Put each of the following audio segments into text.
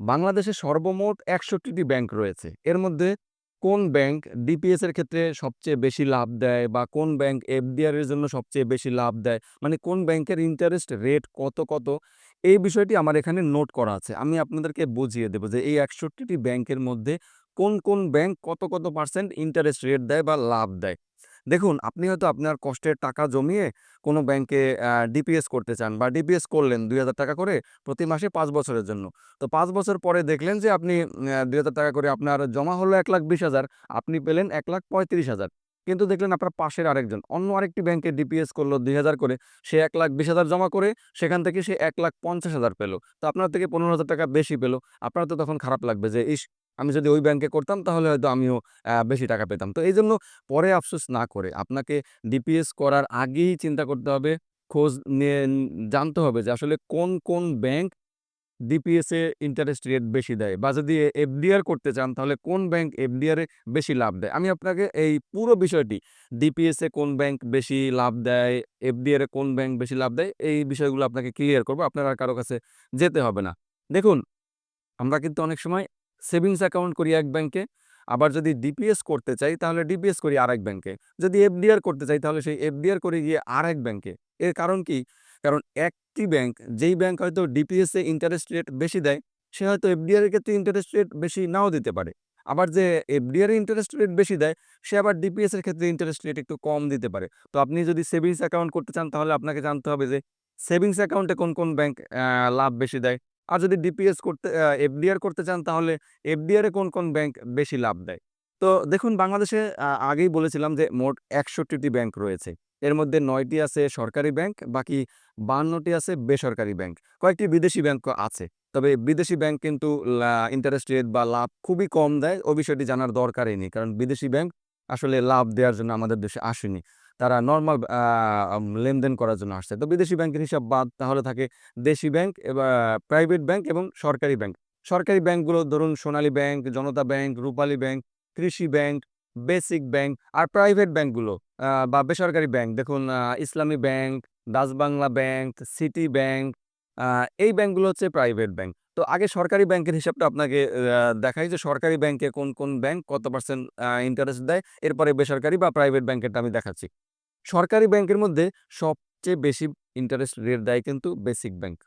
বাংলাদেশে সর্বমোট ৬১টি ব্যাংক রয়েছে। এর মধ্যে কোন ব্যাংক ডিপিএস এর ক্ষেত্রে সবচেয়ে বেশি লাভ দেয় বা কোন ব্যাংক এফডিআর এর জন্য সবচেয়ে বেশি লাভ দেয়? মানে কোন ব্যাংকের ইন্টারেস্ট রেট কত, কত? এই বিষয়টি আমার এখানে নোট করা আছে। আমি আপনাদেরকে বুঝিয়ে দেব যে এই ৬১ টি ব্যাংকের মধ্যে কোন, কোন ব্যাংক কত, কত পার্সেন্ট ইন্টারেস্ট রেট দেয় বা লাভ দেয়। দেখুন আপনি হয়তো আপনার কষ্টের টাকা জমিয়ে কোনো ব্যাংকে ডিপিএস করতে চান বা ডিপিএস করলেন ৳২,০০০ করে প্রতি মাসে পাঁচ বছরের জন্য। তো পাঁচ বছর পরে দেখলেন যে আপনি আ ৳২,০০০ করে আপনার জমা হলো ১,২০,০০০ আপনি পেলেন ১,৩৫,০০০ কিন্তু দেখলেন আপনার পাশের আরেকজন অন্য আরেকটি ব্যাংকে ডিপিএস করল ২,০০০ করে সে ১,২০,০০০ জমা করে সেখান থেকে সে এক লাখ পঞ্চাশ হাজার পেল তো আপনার থেকে ৳১৫,০০০ বেশি পেল আপনার তো তখন খারাপ লাগবে যে, "ইস! আমি যদি ওই ব্যাংকে করতাম তাহলে হয়তো আমিও বেশি টাকা পেতাম।" তো এইজন্য পরে আফসোস না করে আপনাকে ডিপিএস করার আগেই চিন্তা করতে হবে, খোঁজ নিয়ে জানতে হবে যে আসলে কোন, কোন ব্যাংক ডিপিএস ইন্টারেস্ট রেট বেশি দেয় বা যদি এফডিআর করতে চান তাহলে কোন ব্যাংক এফডিআর বেশি লাভ দেয়। আমি আপনাকে এই পুরো বিষয়টি ডিপিএস কোন ব্যাংক বেশি লাভ দেয়, এফডিআরে কোন ব্যাংক বেশি লাভ দেয় এই বিষয়গুলো আপনাকে ক্লিয়ার করব আপনার আর কারও কাছে যেতে হবে না। দেখুন, আমরা কিন্তু অনেক সময় সেভিংস অ্যাকাউন্ট করি এক ব্যাংকে, আবার যদি ডিপিএস করতে চাই তাহলে ডিপিএস করি আরেক ব্যাংকে। যদি এফডিআর করতে চাই তাহলে সেই এফডিআর করি গিয়ে আরেক ব্যাংকে। এর কারণ কি? কারণ একটি ব্যাংক যেই ব্যাংক হয়তো ডিপিএস ইন্টারেস্ট রেট বেশি দেয়, সে হয়তো এফডিআর এর ক্ষেত্রে ইন্টারেস্ট রেট বেশি নাও দিতে পারে। আবার যে এফডিআর ইন্টারেস্ট রেট বেশি দেয়, সে আবার ডিপিএস এর ক্ষেত্রে ইন্টারেস্ট রেট একটু কম দিতে পারে। তো আপনি যদি সেভিংস অ্যাকাউন্ট করতে চান তাহলে আপনাকে জানতে হবে যে সেভিংস অ্যাকাউন্টে কোন, কোন ব্যাংক লাভ বেশি দেয়। আর যদি ডিপিএস করতে এফডিআর করতে চান তাহলে এফডিআরে কোন, কোন ব্যাংক বেশি লাভ দেয়। তো দেখুন বাংলাদেশে আগেই বলেছিলাম যে মোট একষট্টিটি ব্যাংক রয়েছে। এর মধ্যে নয়টি আছে সরকারি ব্যাংক, বাকি ৫২ টি আছে বেসরকারি ব্যাংক। কয়েকটি বিদেশি ব্যাংকও আছে। তবে বিদেশি ব্যাংক কিন্তু ইন্টারেস্ট রেট বা লাভ খুবই কম দেয়। ও বিষয়টি জানার দরকারই নেই। কারণ বিদেশি ব্যাংক আসলে লাভ দেওয়ার জন্য আমাদের দেশে আসেনি। তারা নর্মাল লেনদেন করার জন্য আসছে। তো বিদেশি ব্যাংকের হিসাব বাদ তাহলে থাকে দেশি ব্যাংক প্রাইভেট ব্যাংক এবং সরকারি ব্যাংক। সরকারি ব্যাংকগুলো ধরুন Sonali bank, Janata bank, Rupali bank, Krishi bank, basic bank আর প্রাইভেট ব্যাংকগুলো বা বেসরকারি ব্যাংক দেখুন Islami bank, Dutch Bangla bank, city bank এই ব্যাংকগুলো হচ্ছে প্রাইভেট ব্যাংক। তো আগে সরকারি ব্যাংকের হিসাবটা আপনাকে দেখাই যে সরকারি ব্যাংকে কোন, কোন ব্যাংক কত পার্সেন্ট ইন্টারেস্ট দেয়। এরপরে বেসরকারি বা প্রাইভেট ব্যাংকেরটা আমি দেখাচ্ছি। সরকারি ব্যাংকের মধ্যে সবচেয়ে বেশি ইন্টারেস্ট রেট দেয় কিন্তু বেসিক ব্যাংক।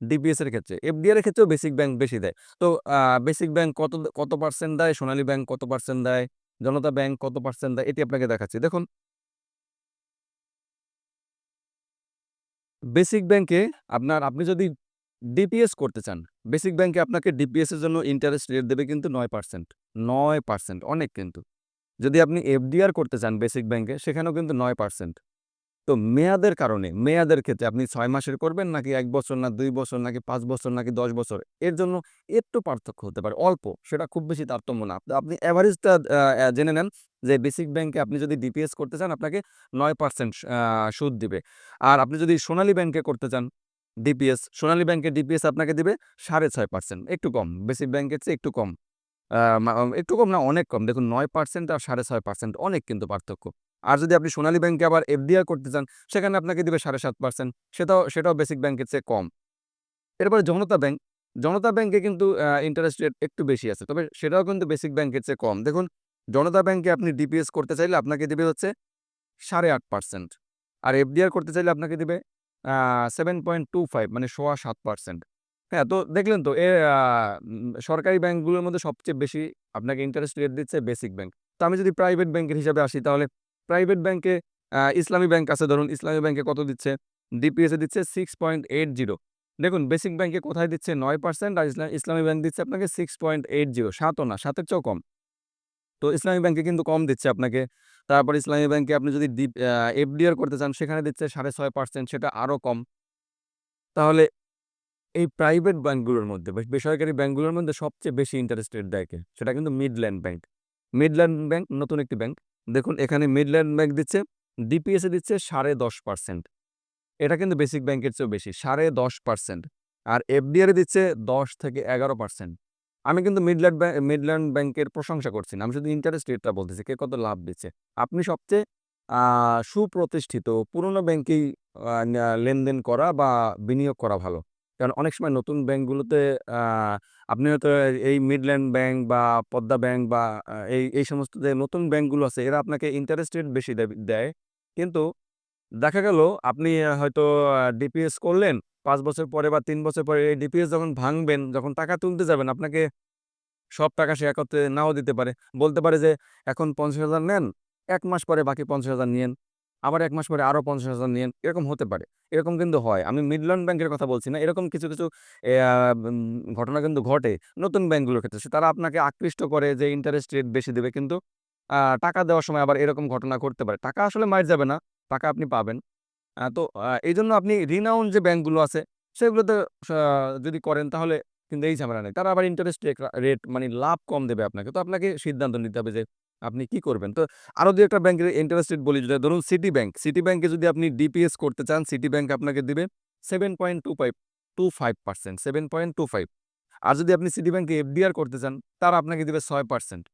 ডিপিএস এর ক্ষেত্রে। এফডিআর এর ক্ষেত্রেও বেসিক ব্যাংক বেশি দেয়। তো বেসিক ব্যাংক কত কত পার্সেন্ট দেয়, সোনালী ব্যাংক কত পার্সেন্ট দেয়, জনতা ব্যাংক কত পার্সেন্ট দেয় এটি আপনাকে দেখাচ্ছি। দেখুন বেসিক ব্যাংকে আপনার আপনি যদি ডিপিএস করতে চান, বেসিক ব্যাংকে আপনাকে ডিপিএস এর জন্য ইন্টারেস্ট রেট দেবে কিন্তু ৯%, ৯% অনেক কিন্তু। যদি আপনি এফডিআর করতে চান বেসিক ব্যাংকে সেখানেও কিন্তু নয় পার্সেন্ট তো মেয়াদের কারণে, মেয়াদের ক্ষেত্রে আপনি ছয় মাসের করবেন নাকি এক বছর না দুই বছর নাকি পাঁচ বছর নাকি ১০ বছর এর জন্য একটু পার্থক্য হতে পারে। অল্প, সেটা খুব বেশি তারতম্য না। আপনি আ জেনে নেন যে বেসিক ব্যাংকে আপনি যদি ডিপিএস করতে চান আপনাকে নয় পার্সেন্ট সুদ দিবে। আর আপনি যদি সোনালী ব্যাংকে করতে চান ডিপিএস, সোনালী ব্যাংকের ডিপিএস আপনাকে দিবে ৬.৫% একটু কম। বেসিক ব্যাংকের চেয়ে একটু কম। একটু কম না অনেক কম। দেখুন নয় পার্সেন্ট আর ৬.৫% অনেক কিন্তু পার্থক্য। আর যদি আপনি সোনালী ব্যাংকে আবার এফডিআর করতে চান সেখানে আপনাকে দিবে ৭.৫% সেটাও সেটাও বেসিক ব্যাংকের চেয়ে কম। এরপরে জনতা ব্যাংক, জনতা ব্যাংকে কিন্তু ইন্টারেস্ট রেট একটু বেশি আছে। তবে সেটাও কিন্তু বেসিক ব্যাংকের চেয়ে কম। দেখুন জনতা ব্যাংকে আপনি ডিপিএস করতে চাইলে আপনাকে দিবে হচ্ছে ৮.৫% আর এফডিআর করতে চাইলে আপনাকে দিবে আ 7.25 মানে ৭.৫%। হ্যাঁ, তো দেখলেন তো এ আ সরকারি ব্যাংকগুলোর মধ্যে সবচেয়ে বেশি আপনাকে ইন্টারেস্ট রেট দিচ্ছে বেসিক ব্যাংক। তো আমি যদি প্রাইভেট ব্যাংকের হিসাবে আসি তাহলে প্রাইভেট ব্যাংকে ইসলামী ব্যাংক আছে ধরুন, ইসলামী ব্যাংকে কত দিচ্ছে? ডিপিএস দিচ্ছে 6.80 দেখুন বেসিক ব্যাংকে কোথায় দিচ্ছে 9% আর ইসলা ইসলামী ব্যাংক দিচ্ছে আপনাকে 6.80 ৭ ও না, ৭ এর চেয়েও কম। তো ইসলামী ব্যাংকে কিন্তু কম দিচ্ছে আপনাকে। তারপর ইসলামী ব্যাংকে আপনি যদি ডিপ এফডিআর করতে চান সেখানে দিচ্ছে ৬.৫% সেটা আরও কম। তাহলে এই প্রাইভেট ব্যাঙ্কগুলোর মধ্যে বেস বেসরকারি ব্যাঙ্কগুলোর মধ্যে সবচেয়ে বেশি ইন্টারেস্ট রেট দেয়কে সেটা কিন্তু মিডল্যান্ড ব্যাংক। মিডল্যান্ড ব্যাংক নতুন একটি ব্যাংক। দেখুন, এখানে মিডল্যান্ড ব্যাংক দিচ্ছে ডিপিএস দিচ্ছে সাড়ে দশ পার্সেন্ট এটা কিন্তু বেসিক ব্যাংকের চেয়েও বেশি ১০.৫% আর এফডিআর দিচ্ছে ১০ থেকে ১১%। আমি কিন্তু মিডল্যান্ড মিডল্যান্ড ব্যাংকের প্রশংসা করছি না। আমি শুধু ইন্টারেস্ট রেটটা বলতেছি, কে কত লাভ দিচ্ছে। আপনি সবচেয়ে সুপ্রতিষ্ঠিত পুরনো ব্যাংকেই লেনদেন করা বা বিনিয়োগ করা ভালো। কারণ অনেক সময় নতুন ব্যাংকগুলোতে আপনি হয়তো এই মিডল্যান্ড ব্যাংক বা পদ্মা ব্যাংক বা এই, এই সমস্ত যে নতুন ব্যাংকগুলো আছে এরা আপনাকে ইন্টারেস্ট রেট বেশি দেয়। কিন্তু দেখা গেল আপনি হয়তো ডিপিএস করলেন পাঁচ বছর পরে বা তিন বছর পরে এই ডিপিএস যখন ভাঙবেন, যখন টাকা তুলতে যাবেন আপনাকে সব টাকা সে একত্রে নাও দিতে পারে। বলতে পারে যে, "এখন ৫০,০০০ নেন, এক মাস পরে বাকি ৫০,০০০ নিয়েন। আবার ১ মাস পরে আরও ৫০,০০০ নিয়েন।" এরকম হতে পারে। এরকম কিন্তু হয়। আমি মিডল্যান্ড ব্যাংকের কথা বলছি না। এরকম কিছু, কিছু ঘটনা কিন্তু ঘটে নতুন ব্যাংকগুলোর ক্ষেত্রে। তারা আপনাকে আকৃষ্ট করে যে ইন্টারেস্ট রেট বেশি দিবে। কিন্তু টাকা দেওয়ার সময় আবার এরকম ঘটনা ঘটতে পারে। টাকা আসলে মাইর যাবে না। টাকা আপনি পাবেন। তো এই জন্য আপনি রিনাউন্ড যে ব্যাংকগুলো আছে সেগুলোতে যদি করেন তাহলে কিন্তু এই ঝামেলা নেই। তারা আবার ইন্টারেস্ট রেট মানে লাভ কম দেবে আপনাকে। তো আপনাকে সিদ্ধান্ত নিতে হবে যে আপনি কি করবেন। তো আরও ২ ১ টা ব্যাংকের ইন্টারেস্ট রেট বলি যেটা ধরুন সিটি ব্যাংক। সিটি ব্যাংকে যদি আপনি ডিপিএস করতে চান, সিটি ব্যাংক আপনাকে দিবে 7.25 7.25 আর যদি আপনি সিটি ব্যাংকে এফডিআর করতে চান, তারা আপনাকে দিবে ছয় পার্সেন্ট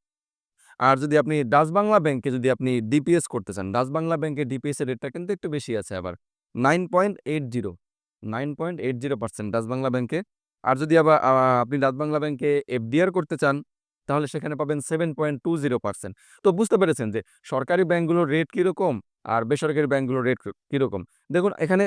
আর যদি আপনি ডাচ বাংলা ব্যাংকে যদি আপনি ডিপিএস করতে চান, ডাচ বাংলা ব্যাংকে ডিপিএস এর রেটটা কিন্তু একটু বেশি আছে আবার। Nine point eight zero nine 9.80 9.80% Dutch Bangla ব্যাংকে। আর যদি আবার আপনি ডাচ বাংলা ব্যাংকে এফডিআর করতে চান, তাহলে সেখানে পাবেন 7.20% তো বুঝতে পেরেছেন যে সরকারি ব্যাংকগুলোর রেট কীরকম আর বেসরকারি ব্যাংকগুলোর রেট কীরকম দেখুন এখানে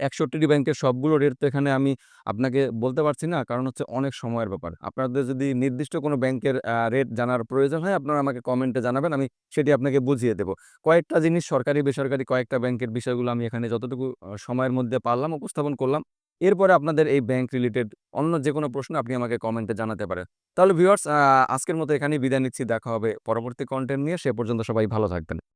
৬১ টি ব্যাংকের সবগুলো রেট তো এখানে আমি আপনাকে বলতে পারছি না। কারণ হচ্ছে অনেক সময়ের ব্যাপার। আপনাদের যদি নির্দিষ্ট কোনো ব্যাংকের রেট জানার প্রয়োজন হয় আপনারা আমাকে কমেন্টে জানাবেন। আমি সেটি আপনাকে বুঝিয়ে দেব। কয়েকটা জিনিস সরকারি, বেসরকারি কয়েকটা ব্যাংকের বিষয়গুলো আমি এখানে যতটুকু সময়ের মধ্যে পারলাম উপস্থাপন করলাম। এরপরে আপনাদের এই ব্যাংক রিলেটেড অন্য যে কোনো প্রশ্ন আপনি আমাকে কমেন্টে জানাতে পারেন। তাহলে ভিউয়ার্স আজকের মতো এখানেই বিদায় নিচ্ছি। দেখা হবে পরবর্তী কন্টেন্ট নিয়ে। সে পর্যন্ত সবাই ভালো থাকবেন।